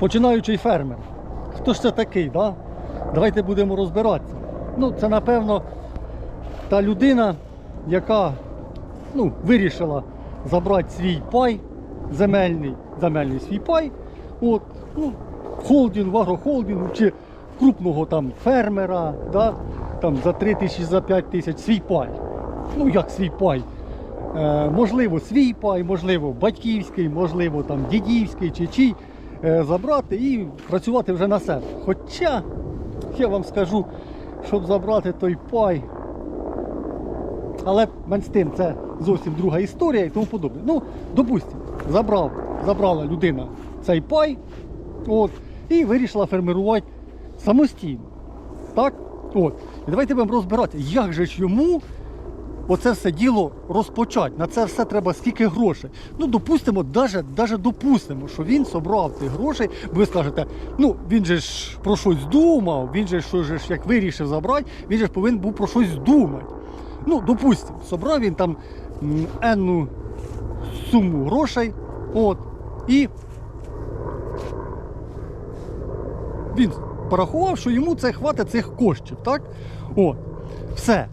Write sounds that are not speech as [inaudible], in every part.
починаючий фермер. Хто ж це такий? Да? Давайте будемо розбиратися. Ну, це напевно та людина, яка ну, вирішила забрати свій пай, земельний, земельний свій пай, от, ну, холдинг, в чи крупного там фермера, да, там за 3 тисячі, за 5 тисяч свій пай. Ну як свій пай? Е, можливо, свій пай, можливо, батьківський, можливо, там дідівський чи чий забрати і працювати вже на себе. Хоча я вам скажу, щоб забрати той пай, але менш з тим це зовсім друга історія і тому подобне. Ну, допустимо, забрав, забрала людина цей пай от, і вирішила фермерувати самостійно. Так? От. І давайте будемо розбирати, як же ж йому оце все діло розпочати. На це все треба скільки грошей. Ну, допустимо, даже, даже допустимо, що він собрав цих грошей, ви скажете, ну він же ж про щось думав, він же що ж як вирішив забрати, він же ж повинен був про щось думати. Ну, допустимо, собрав він там енну суму грошей, от, і він порахував, що йому це хватить цих коштів, так? От, все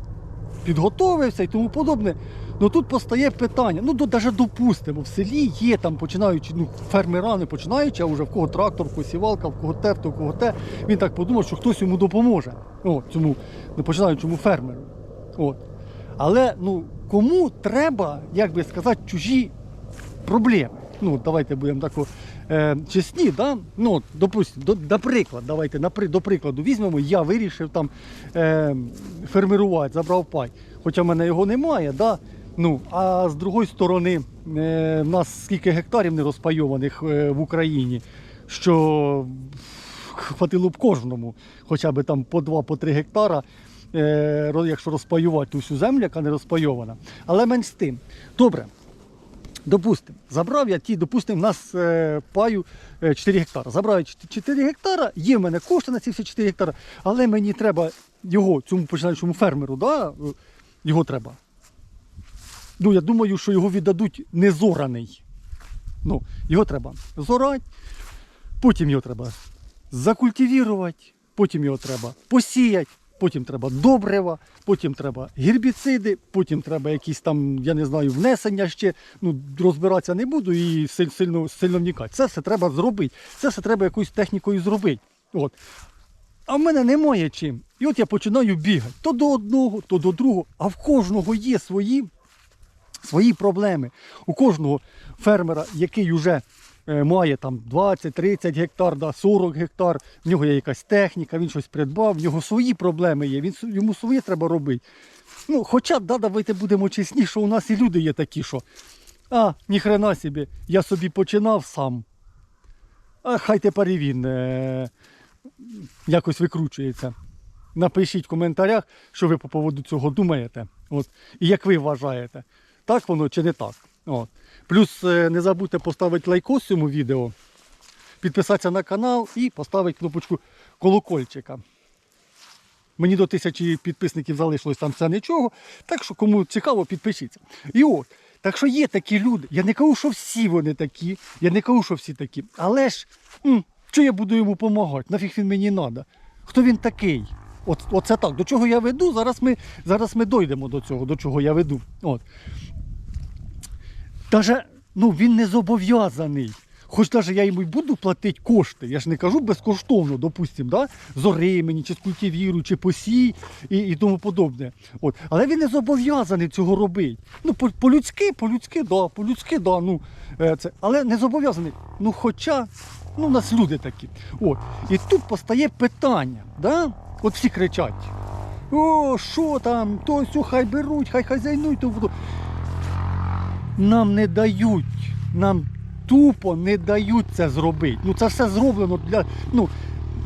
підготовився і тому подобне. Ну тут постає питання. Ну, до, навіть допустимо, в селі є там починаючи, ну, фермера не починаючи, а вже в кого трактор, в кого сівалка, в кого те, в кого те. Він так подумав, що хтось йому допоможе. От, цьому не починаючому фермеру. От. Але ну, кому треба, як би сказати, чужі проблеми. Ну, давайте будемо так е, чесні, да? ну, допустим, до, наприклад, давайте напри- до прикладу візьмемо, я вирішив там е, фермерувати, забрав пай. Хоча в мене його немає, да? ну, а з другої сторони, е, в нас скільки гектарів не розпайованих е, в Україні, що хватило б кожному, хоча б там по 2-3 гектара, е, якщо розпаювати ту всю землю, яка не розпайована. Але менш з тим. Добре. Допустимо, забрав я ті, допустимо, в нас е, паю е, 4 гектара. Забрав я 4 гектара, є в мене кошти на ці всі 4 гектара, але мені треба його, цьому починаючому фермеру, да, е, його треба. Ну, я думаю, що його віддадуть незораний. Ну, його треба зорати, потім його треба закультивувати, потім його треба посіяти, потім треба добрива, потім треба гербіциди, потім треба якісь там, я не знаю, внесення ще. Ну, розбиратися не буду і сильно, сильно вникати. Це все треба зробити. Це все треба якоюсь технікою зробити. От. А в мене немає чим. І от я починаю бігати то до одного, то до другого, а в кожного є свої свої проблеми. У кожного фермера, який вже має там 20-30 гектар, да, 40 гектар, в нього є якась техніка, він щось придбав, в нього свої проблеми є, він, йому своє треба робити. Ну, хоча, да, давайте будемо чесні, що у нас і люди є такі, що а, ніхрена собі, я собі починав сам. А хай тепер і він е, якось викручується. Напишіть в коментарях, що ви по поводу цього думаєте. От. І як ви вважаєте, так воно чи не так. От. Плюс е, не забудьте поставити лайкос цьому відео, підписатися на канал і поставити кнопочку колокольчика. Мені до тисячі підписників залишилось там це нічого. Так що кому цікаво, підпишіться. І от, так що є такі люди. Я не кажу, що всі вони такі. Я не кажу, що всі такі. Але ж, що я буду йому допомагати? Нафіг він мені треба? Хто він такий? От, оце так. До чого я веду? Зараз ми, зараз ми дійдемо до цього, до чого я веду. От. Даже, ну, він не зобов'язаний. Хоч навіть я йому й буду платити кошти, я ж не кажу безкоштовно, допустимо, да? зори мені, чи скультивіру, чи посій і, і тому подобне. От. Але він не зобов'язаний цього робити. Ну, по- по-людськи, по-людськи, да, по-людськи, да, ну, е, це. але не зобов'язаний. Ну, хоча, ну, у нас люди такі. От. І тут постає питання, да? от всі кричать. О, що там, то все, хай беруть, хай хазяйнують. тому подобне». Нам не дають, нам тупо не дають це зробити. Ну це все зроблено для. Ну,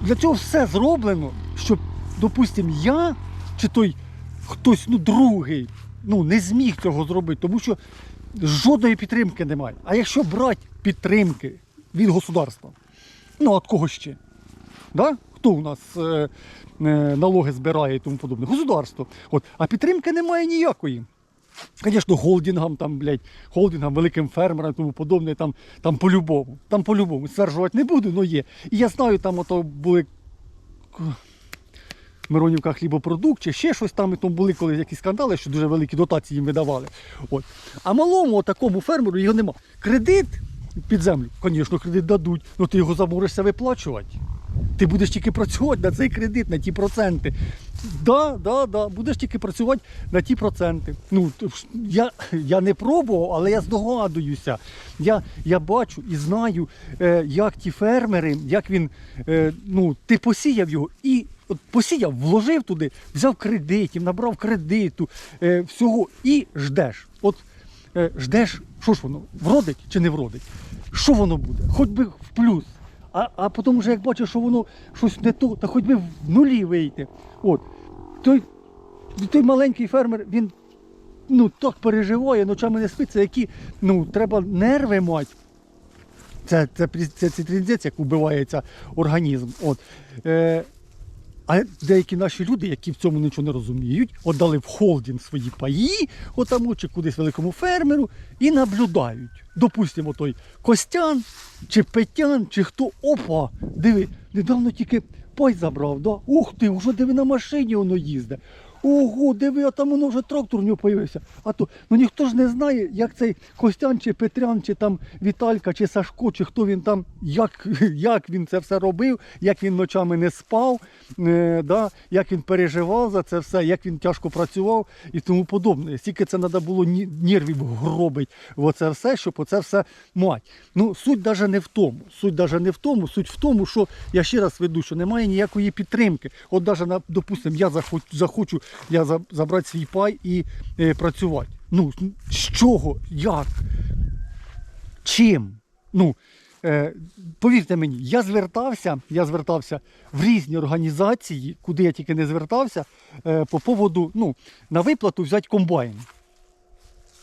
для цього все зроблено, щоб, допустимо, я чи той хтось ну, другий ну, не зміг цього зробити, тому що жодної підтримки немає. А якщо брати підтримки від государства, ну от кого ще? Да? Хто у нас е, е, налоги збирає і тому подобне? Государство. От. А підтримки немає ніякої. Звісно, холдингам, там, блядь, холдингам, великим фермерам і тому подобне, там, там по-любому. Там по-любому. Стверджувати не буду, але є. І я знаю, там ото були Миронівка хлібопродукт чи ще щось там, і там були коли якісь скандали, що дуже великі дотації їм видавали. От. А малому такому фермеру його нема. Кредит під землю, звісно, кредит дадуть, але ти його заморишся виплачувати. Ти будеш тільки працювати на цей кредит, на ті проценти. Да, да, да, будеш тільки працювати на ті проценти. Ну, я, я не пробував, але я здогадуюся. Я, я бачу і знаю, е, як ті фермери, як він, е, ну, ти посіяв його і от посіяв, вложив туди, взяв кредитів, набрав кредиту, е, всього і ждеш. От ждеш, що ж воно, вродить чи не вродить? Що воно буде? Хоч би в плюс. А, а потім вже як бачиш, що воно щось не то, та хоч би в нулі вийти. От. Той, той маленький фермер, він ну, так переживає, ночами не спиться, які ну, треба нерви мати. Це, це, це, це, це тріндець, як вбивається організм. От. Е, а деякі наші люди, які в цьому нічого не розуміють, отдали в холдинг свої паї, отаму чи кудись великому фермеру, і наблюдають. Допустимо, той Костян чи Петян, чи хто опа, диви, недавно тільки пай забрав, да? Ух ти, вже диви на машині воно їздить. Ого, диви, а там воно вже трактор в нього появився. А то ну ніхто ж не знає, як цей Костян, чи Петрян, чи там Віталька, чи Сашко, чи хто він там, як, [laughs] як він це все робив, як він ночами не спав, е, да, як він переживав за це все, як він тяжко працював і тому подобне. Скільки це треба було нервів гробить в оце все, щоб оце все мати. Ну, суть навіть не в тому. Суть навіть не в тому, суть в тому, що я ще раз веду, що немає ніякої підтримки. От навіть, допустимо, я захочу я забрати свій пай і е, працювати. Ну, з чого? Як? Чим? Ну, е, повірте мені, я звертався, я звертався в різні організації, куди я тільки не звертався, е, по поводу, ну, на виплату взяти комбайн.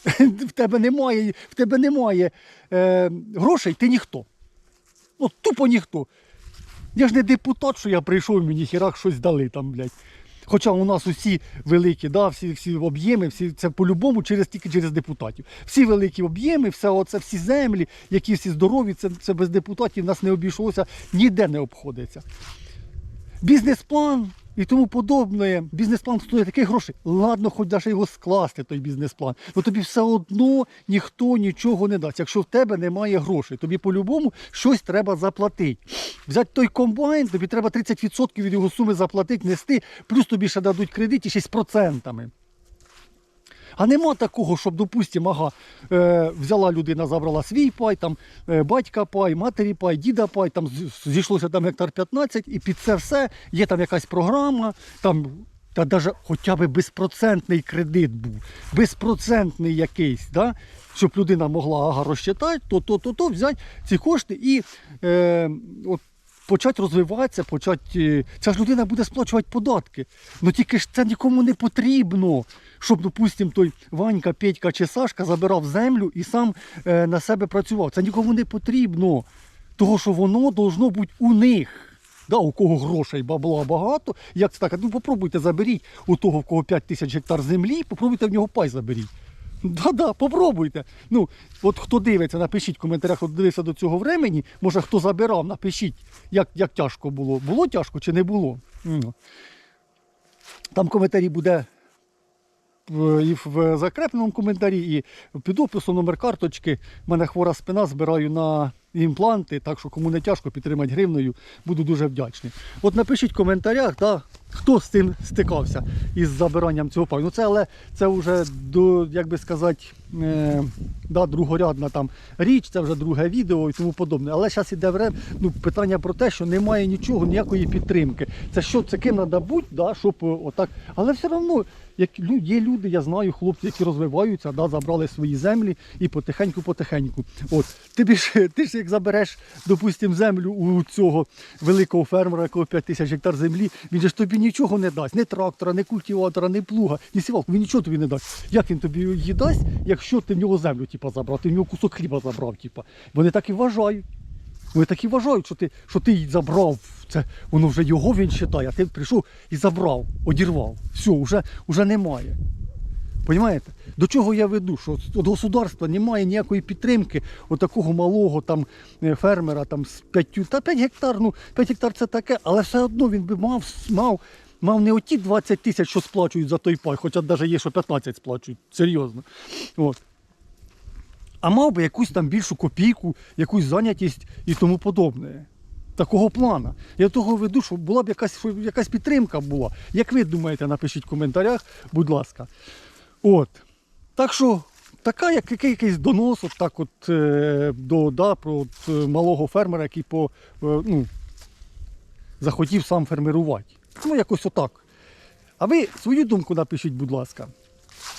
[laughs] В тебе немає, в тебе немає е, грошей, ти ніхто. Ну, тупо ніхто. Я ж не депутат, що я прийшов, мені хірак щось дали там, блядь. Хоча у нас усі великі, да, всі, всі об'єми, всі, це по-любому через, тільки через депутатів. Всі великі об'єми, все оце, всі землі, які всі здорові, це, це без депутатів нас не обійшлося, ніде не обходиться. Бізнес-план і тому подобне. Бізнес-план стоїть таких грошей. Ладно, хоч даже його скласти, той бізнес-план. Ну тобі все одно ніхто нічого не дасть. Якщо в тебе немає грошей, тобі по-любому щось треба заплатити. Взяти той комбайн, тобі треба 30% від його суми заплатити, нести, плюс тобі ще дадуть кредит і ще з процентами. А нема такого, щоб, допустимо, ага, е, взяла людина, забрала свій пай, там, е, батька пай, матері пай, діда пай, там зійшлося там гектар 15, і під це все є там якась програма, там, та навіть хоча б безпроцентний кредит був, безпроцентний якийсь, да? щоб людина могла ага, розчитати, то, то, то, то, взяти ці кошти і е, от, почати розвиватися, почати. е, Ця ж людина буде сплачувати податки. Ну тільки ж це нікому не потрібно, щоб, допустимо, той Ванька, Петька чи Сашка забирав землю і сам е, на себе працював. Це нікому не потрібно. Того, що воно должно бути у них. Да, у кого грошей бабла багато, як це так? Ну попробуйте заберіть у того, в кого 5 тисяч гектар землі, попробуйте в нього пай заберіть. Да-да, попробуйте. Ну, от хто дивиться, напишіть в коментарях, хто дивився до цього времені. Може хто забирав, напишіть, як, як тяжко було. Було тяжко чи не було? Там коментарі буде і в закрепленому коментарі, і під описом номер карточки. У мене хвора спина, збираю на імпланти, так що кому не тяжко підтримати гривною, буду дуже вдячний. От напишіть в коментарях, да, хто з цим стикався із забиранням цього паю. Ну це але це вже до, як би сказати, е, да, другорядна там річ, це вже друге відео і тому подобне. Але зараз іде ну, питання про те, що немає нічого, ніякої підтримки. Це що, це ким треба бути, да, щоб е, отак. Але все одно, як лю- є люди, я знаю, хлопці, які розвиваються, да, забрали свої землі і потихеньку-потихеньку. От, ти ж, [laughs] ти ж як забереш, допустимо, землю у цього великого фермера, якого 5 тисяч гектар землі, він ж тобі нічого не дасть, ні трактора, ні культиватора, ні плуга, ні сівалку, він нічого тобі не дасть. Як він тобі її дасть, якщо ти в нього землю типа, забрав, ти в нього кусок хліба забрав, типа. Вони так і вважають. Вони так і вважають, що ти, що ти забрав. Це воно вже його він вважає, а ти прийшов і забрав, одірвав. Все, вже, вже немає. Понімаєте? До чого я веду? Що від государства немає ніякої підтримки от такого малого там е, фермера там з 5, та 5 гектар, ну 5 гектар це таке, але все одно він би мав, мав, мав не оті 20 тисяч, що сплачують за той пай, хоча навіть є, що 15 сплачують, серйозно. От. А мав би якусь там більшу копійку, якусь зайнятість і тому подобне. Такого плана. Я того веду, щоб була б якась, якась підтримка була. Як ви думаєте, напишіть в коментарях, будь ласка. От. Так що, така, як якийсь донос, от так от, е, до, да, про от, е, малого фермера, який по, е, ну, захотів сам фермерувати. Ну, якось отак. А ви свою думку напишіть, будь ласка.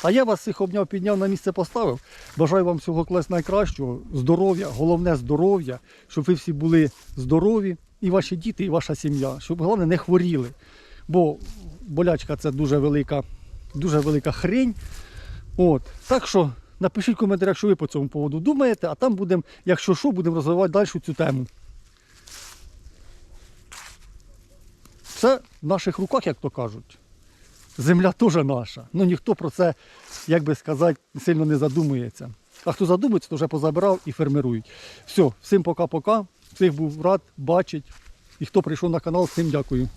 А я вас всіх обняв, підняв на місце поставив. Бажаю вам всього клас найкращого, здоров'я, головне здоров'я, щоб ви всі були здорові, і ваші діти, і ваша сім'я, щоб головне не хворіли. Бо болячка це дуже велика, дуже велика хрень. От. Так що напишіть в коментарях, що ви по цьому поводу думаєте, а там будемо, якщо що, будемо розвивати далі цю тему. Це в наших руках, як то кажуть. Земля теж наша. Ну ніхто про це, як би сказати, сильно не задумується. А хто задумується, то вже позабирав і фермерують. Все, всім пока-пока. Всіх був рад бачити. І хто прийшов на канал, всім дякую.